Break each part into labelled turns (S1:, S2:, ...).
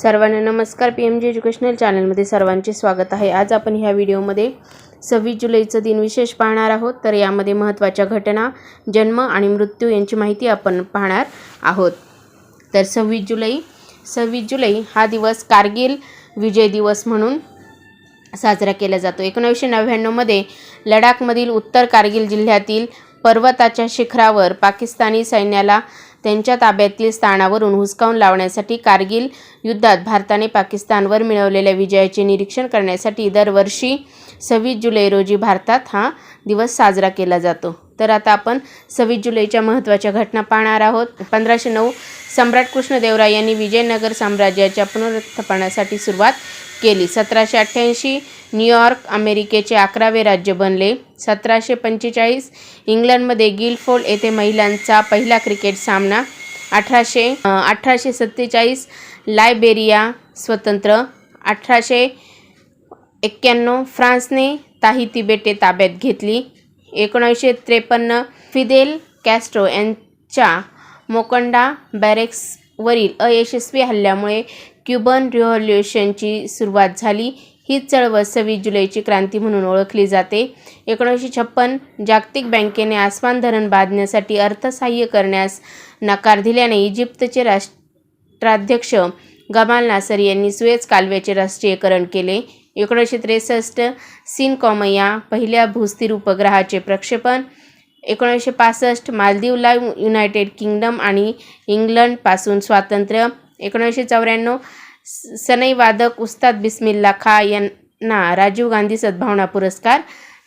S1: सर्वांना नमस्कार. P M G educational चॅनलमध्ये सर्वांचे स्वागत आहे. आज आपण ह्या व्हिडिओमध्ये सव्वीस जुलैचं दिन विशेष पाहणार आहोत. तर यामध्ये महत्त्वाच्या घटना जन्म आणि मृत्यू यांची माहिती आपण पाहणार आहोत. तर सव्वीस जुलै सव्वीस जुलै हा दिवस कारगिल विजय दिवस म्हणून साजरा केला जातो. एकोणीसशे नव्याण्णवमध्ये लडाखमधील उत्तर कारगिल जिल्ह्यातील पर्वताच्या शिखरावर पाकिस्तानी सैन्याला त्यांच्या ताब्यातील स्थानावरून हुसकावून लावण्यासाठी कारगिल युद्धात भारताने पाकिस्तानवर मिळवलेल्या विजयाचे निरीक्षण करण्यासाठी दरवर्षी सव्वीस जुलै रोजी भारतात हा दिवस साजरा केला जातो. तर आता आपण सव्वीस जुलैच्या महत्त्वाच्या घटना पाहणार आहोत. पंधराशे नऊ सम्राट कृष्णदेवराय यांनी विजयनगर साम्राज्याच्या पुनरुत्थापनासाठी सुरुवात केली. सतराशे अठ्ठ्याऐंशी न्यूयॉर्क अमेरिकेचे अकरावे राज्य बनले. सतराशे पंचेचाळीस इंग्लंडमध्ये गिलफोल्ड येथे महिलांचा पहिला क्रिकेट सामना. अठराशे अठराशे सत्तेचाळीस लायबेरिया स्वतंत्र. अठराशे एक्क्याण्णव फ्रान्सने ताहिती बेटे ताब्यात घेतली. एकोणीसशे त्रेपन्न फिदेल कॅस्ट्रो यांच्या मोकंडा बॅरेक्सवरील अयशस्वी हल्ल्यामुळे क्युबन रिव्हॉल्युशनची सुरुवात झाली. ही चळवळ सव्वीस जुलैची क्रांती म्हणून ओळखली जाते. एकोणीसशे छप्पन जागतिक बँकेने आसमान धरण बांधण्यासाठी अर्थसहाय्य करण्यास नकार दिल्याने इजिप्तचे राष्ट्राध्यक्ष गमाल नासर यांनी सुएज कालव्याचे राष्ट्रीयकरण केले. एकोणीसशे त्रेसष्ट सिन कॉमया पहिल्या भूस्थिर उपग्रहाचे प्रक्षेपण. एकोणीसशे पासष्ट मालदीवला युनायटेड किंगडम आणि इंग्लंडपासून स्वातंत्र्य. एकोणीसशे चौऱ्याण्णव सनई वादक उस्ताद बिस्मिल्ला खा यांना राजीव गांधी सद्भावना पुरस्कार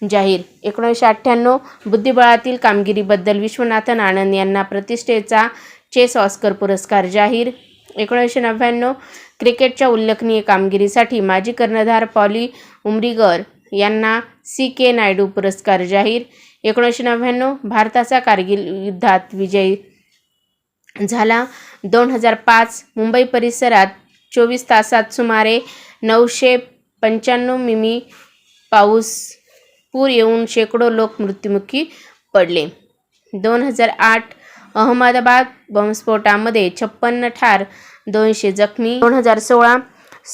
S1: जाहीर. एकोणीसशे अठ्ठ्याण्णव बुद्धिबळातील कामगिरीबद्दल विश्वनाथन आनंद यांना प्रतिष्ठेचा चेस ऑस्कर पुरस्कार जाहीर. एकोणीसशे नव्याण्णव क्रिकेटच्या उल्लेखनीय कामगिरीसाठी माजी कर्णधार पॉली उमरीगर यांना सी के नायडू पुरस्कार जाहीर. एकोणीसशे नव्याण्णव भारताचा कारगिल युद्धात विजय झाला. दोन हजार पाच मुंबई परिसरात चोवीस तासात सुमारे नऊशे पंच्याण्णव मिमी पाऊस पूर येऊन शेकडो लोक मृत्युमुखी पडले. दोन हजार आठ अहमदाबाद बॉम्बस्फोटामध्ये छप्पन्न ठार दोनशे जखमी. दोन हजार सोळा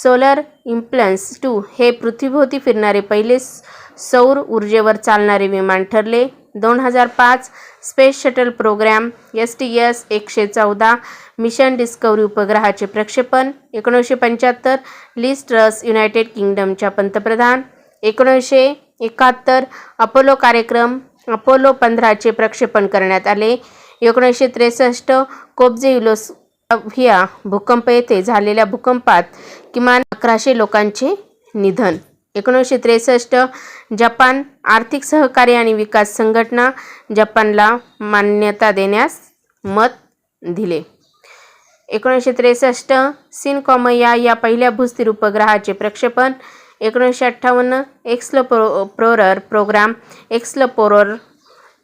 S1: सोलर इम्प्लन्स टू हे पृथ्वीभोवती फिरणारे पहिले सौर ऊर्जेवर चालणारे विमान ठरले. दोन हजार पाच space shuttle program S T S एकशे चौदा मिशन डिस्कवरी उपग्रहाचे प्रक्षेपण एकोणीसशे पंच्याहत्तर लिस ट्रस युनायटेड किंगडमच्या पंतप्रधान एकोणीसशे एकाहत्तर अपोलो कार्यक्रम अपोलो पंधराचे प्रक्षेपण करण्यात आले एकोणीसशे त्रेसष्ट कोबजे युलोस्लाव्हिया भूकंप येथे झालेल्या भूकंपात किमान अकराशे लोकांचे निधन. एकोणीसशे त्रेसष्ट जपान आर्थिक सहकार्य आणि विकास संघटना जपानला मान्यता देण्यास मत दिले. एकोणीसशे त्रेसष्ट सिनकॉमया या पहिल्या भूस्थिर उपग्रहाचे प्रक्षेपण. एकोणीसशे अठ्ठावन्न एक्सलो प्रो प्रोरर प्रोग्राम एक्सलपोरर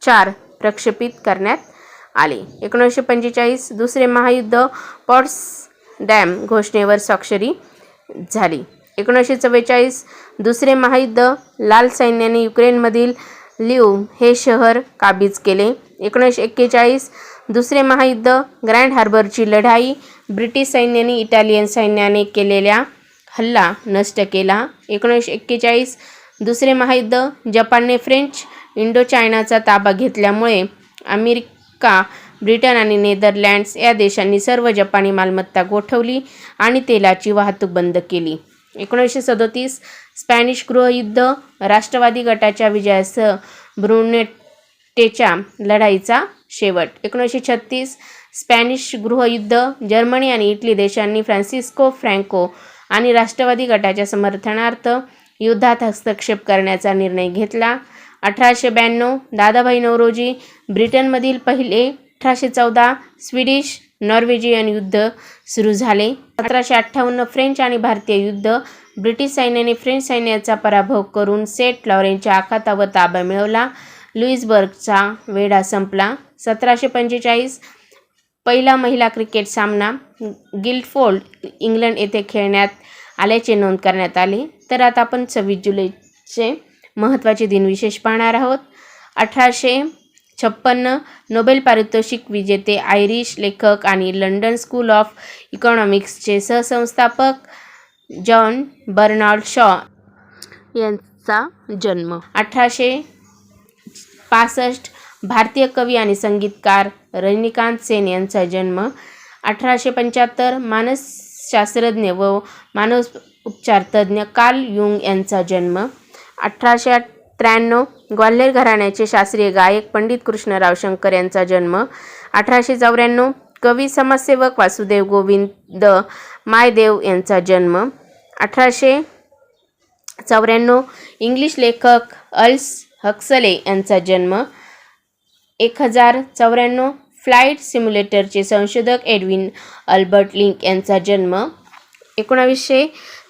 S1: चार प्रक्षेपित करण्यात आले. एकोणीसशे पंचेचाळीस दुसरे महायुद्ध पॉट्स डॅम घोषणेवर स्वाक्षरी झाली. एकोणीसशे चव्वेचाळीस दुसरे महायुद्ध लाल सैन्याने युक्रेनमधील लिव हे शहर काबीज केले. एकोणीसशे एक्केचाळीस दुसरे महायुद्ध ग्रँड हार्बरची लढाई ब्रिटिश सैन्याने इटालियन सैन्याने केलेल्या हल्ला नष्ट केला. एकोणीसशे एक्केचाळीस दुसरे महायुद्ध जपानने फ्रेंच इंडो चायनाचा ताबा घेतल्यामुळे अमेरिका ब्रिटन आणि नेदरलँड्स या देशांनी सर्व जपानी मालमत्ता गोठवली आणि तेलाची वाहतूक बंद केली. एकोणीसशे सदोतीस स्पॅनिश गृहयुद्ध राष्ट्रवादी गटाच्या विजयासह ब्रुनेटेच्या लढाईचा शेवट. एकोणीसशे छत्तीस स्पॅनिश गृहयुद्ध जर्मनी आणि इटली देशांनी फ्रान्सिस्को फ्रँको आणि राष्ट्रवादी गटाच्या समर्थनार्थ युद्धात हस्तक्षेप करण्याचा निर्णय घेतला. अठराशे ब्याण्णव दादाभाई नवरोजी ब्रिटनमधील पहिले अठराशे चौदा स्वीडिश नॉर्वेजियन युद्ध सुरू झाले. सतराशे अठ्ठावन्न फ्रेंच आणि भारतीय युद्ध ब्रिटिश सैन्याने फ्रेंच सैन्याचा पराभव करून सेंट लॉरेनच्या आखातावर ताबा मिळवला. लुईसबर्गचा वेढा संपला. सतराशे पंचेचाळीस पहिला महिला क्रिकेट सामना गिल्डफोल्ड इंग्लंड येथे खेळण्यात आल्याचे नोंद करण्यात आले. तर आता आपण सव्वीस जुलैचे महत्त्वाचे दिनविशेष पाहणार आहोत. अठराशे छप्पन्न नोबेल पारितोषिक विजेते आयरिश लेखक आणि लंडन स्कूल ऑफ इकॉनॉमिक्सचे सहसंस्थापक जॉन बर्नार्ड शॉ यांचा जन्म. अठराशे पासष्ट भारतीय कवी आणि संगीतकार रजनीकांत सेन यांचा जन्म. अठराशे पंच्याहत्तर मानसशास्त्रज्ञ व मानस उपचार तज्ज्ञ कार्ल युंग यांचा जन्म. अठराशे त्र्याण्णव. ग्वाल्हेर घराण्याचे शास्त्रीय गायक पंडित कृष्णराव शंकर यांचा जन्म अठराशे चौऱ्याण्णव. कवी समाजसेवक वासुदेव गोविंद मायदेव यांचा जन्म अठराशे चौऱ्याण्णव. इंग्लिश लेखक अल्स हक्सले यांचा जन्म एक हजार चौऱ्याण्णव. फ्लाईट सिम्युलेटरचे संशोधक एडविन अल्बर्ट लिंक यांचा जन्म एकोणावीसशे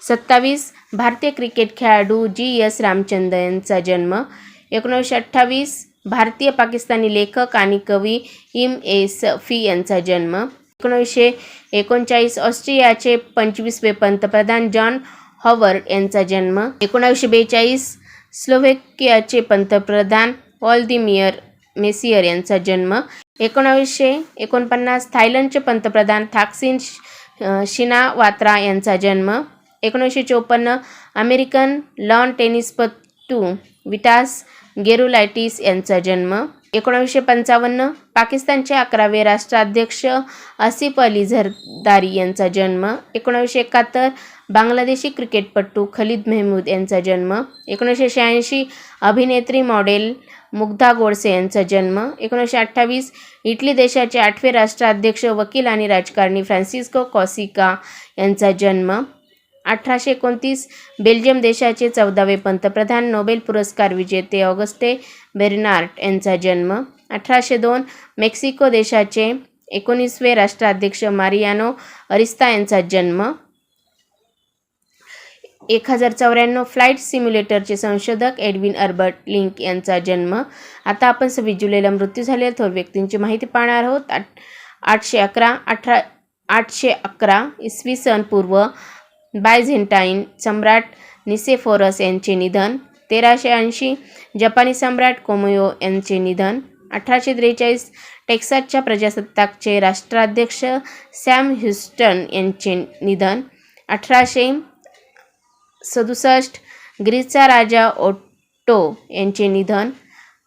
S1: सत्तावीस. भारतीय क्रिकेट खेळाडू जी एस रामचंद्र यांचा जन्म एकोणीसशे अठ्ठावीस भारतीय पाकिस्तानी लेखक आणि कवी इम ए सफी यांचा जन्म एकोणीसशे एकोणचाळीस ऑस्ट्रियाचे पंचवीसवे पंतप्रधान जॉन हॉवर्ड यांचा जन्म एकोणावीसशे बेचाळीस स्लोव्हेकियाचे पंतप्रधान व्हॉल्दिमियर मेसियर यांचा जन्म एकोणावीसशे एकोणपन्नास थायलंडचे पंतप्रधान थाकसिन शिनावात्रा यांचा जन्म एकोणीसशे चोपन्न अमेरिकन लॉन टेनिसपटू विटास गेरुलायटिस यांचा जन्म. एकोणीसशे पंचावन्न पाकिस्तानचे अकरावे राष्ट्राध्यक्ष आसिफ अली झरदारी यांचा जन्म. एकोणीसशे एकाहत्तर बांगलादेशी क्रिकेटपटू खलीद मेहमूद यांचा जन्म. एकोणीसशे शहाऐंशी अभिनेत्री मॉडेल मुग्धा गोडसे यांचा जन्म. एकोणीसशे अठ्ठावीस इटली देशाचे आठवे राष्ट्राध्यक्ष वकील आणि राजकारणी फ्रान्सिस्को कॉसिका यांचा जन्म. अठराशे एकोणतीस बेल्जियम देशाचे चौदावे पंतप्रधान नोबेल पुरस्कार विजेते ऑगस्टे बेर्नार्ट यांचा जन्म. अठराशे दोन मेक्सिको देशाचे एकोणीसवे राष्ट्राध्यक्ष मारियानो अरिस्ता यांचा जन्म. एक हजार चौऱ्याण्णव फ्लाईट सिम्युलेटरचे संशोधक एडविन अर्बर्ट लिंक यांचा जन्म. आता आपण सव्वीस जुलैला मृत्यू झालेल्या थोर व्यक्तींची माहिती पाहणार आहोत. आठ आठशे अकरा अठरा आठशे अकरा इसवी सन पूर्व बायझेंटाईन सम्राट निसेफोरस यांचे निधन तेराशे ऐंशी जपानी सम्राट कोमयो यांचे निधन अठराशे त्रेचाळीस टेक्सासच्या प्रजासत्ताकचे राष्ट्राध्यक्ष सॅम ह्युस्टन यांचे निधन अठराशे सदुसष्ट ग्रीसचा राजा ओट्टो यांचे निधन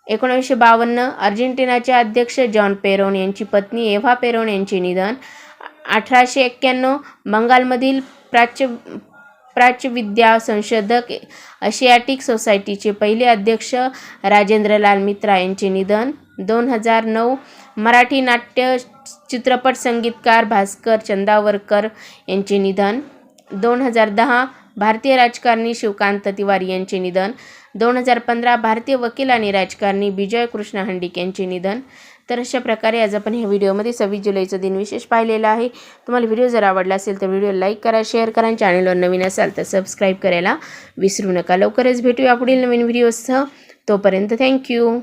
S1: एकोणीसशे बावन्न अर्जेंटिनाचे अध्यक्ष जॉन पेरोन यांची पत्नी एव्हा पेरोन यांचे निधन अठराशे एक्क्याण्णव बंगालमधील प्राच्य प्राच्यविद्या संशोधक आशियाटिक सोसायटीचे पहिले अध्यक्ष राजेंद्रलाल मित्रा यांचे निधन दोन हजार नऊ मराठी नाट्य चित्रपट संगीतकार भास्कर चंदावरकर यांचे निधन दोन हजार दहा भारतीय राजकारणी शिवकांत तिवारी यांचे निधन. दोन हजार पंधरा भारतीय वकील आणि राजकारणी विजय कृष्ण हंडिक यांचे निधन. तर अशा प्रकारे आज आपण ह्या व्हिडिओमध्ये सव्वीस जुलैचा दिन विशेष पाहिलेला आहे. तुम्हाला व्हिडिओ जर आवडला असेल तर व्हिडिओ लाईक करा शेअर करा आणि चॅनलवर नवीन असाल तर सबस्क्राईब करायला विसरू नका. लवकरच भेटूया पुढील नवीन व्हिडिओसह. तोपर्यंत थँक्यू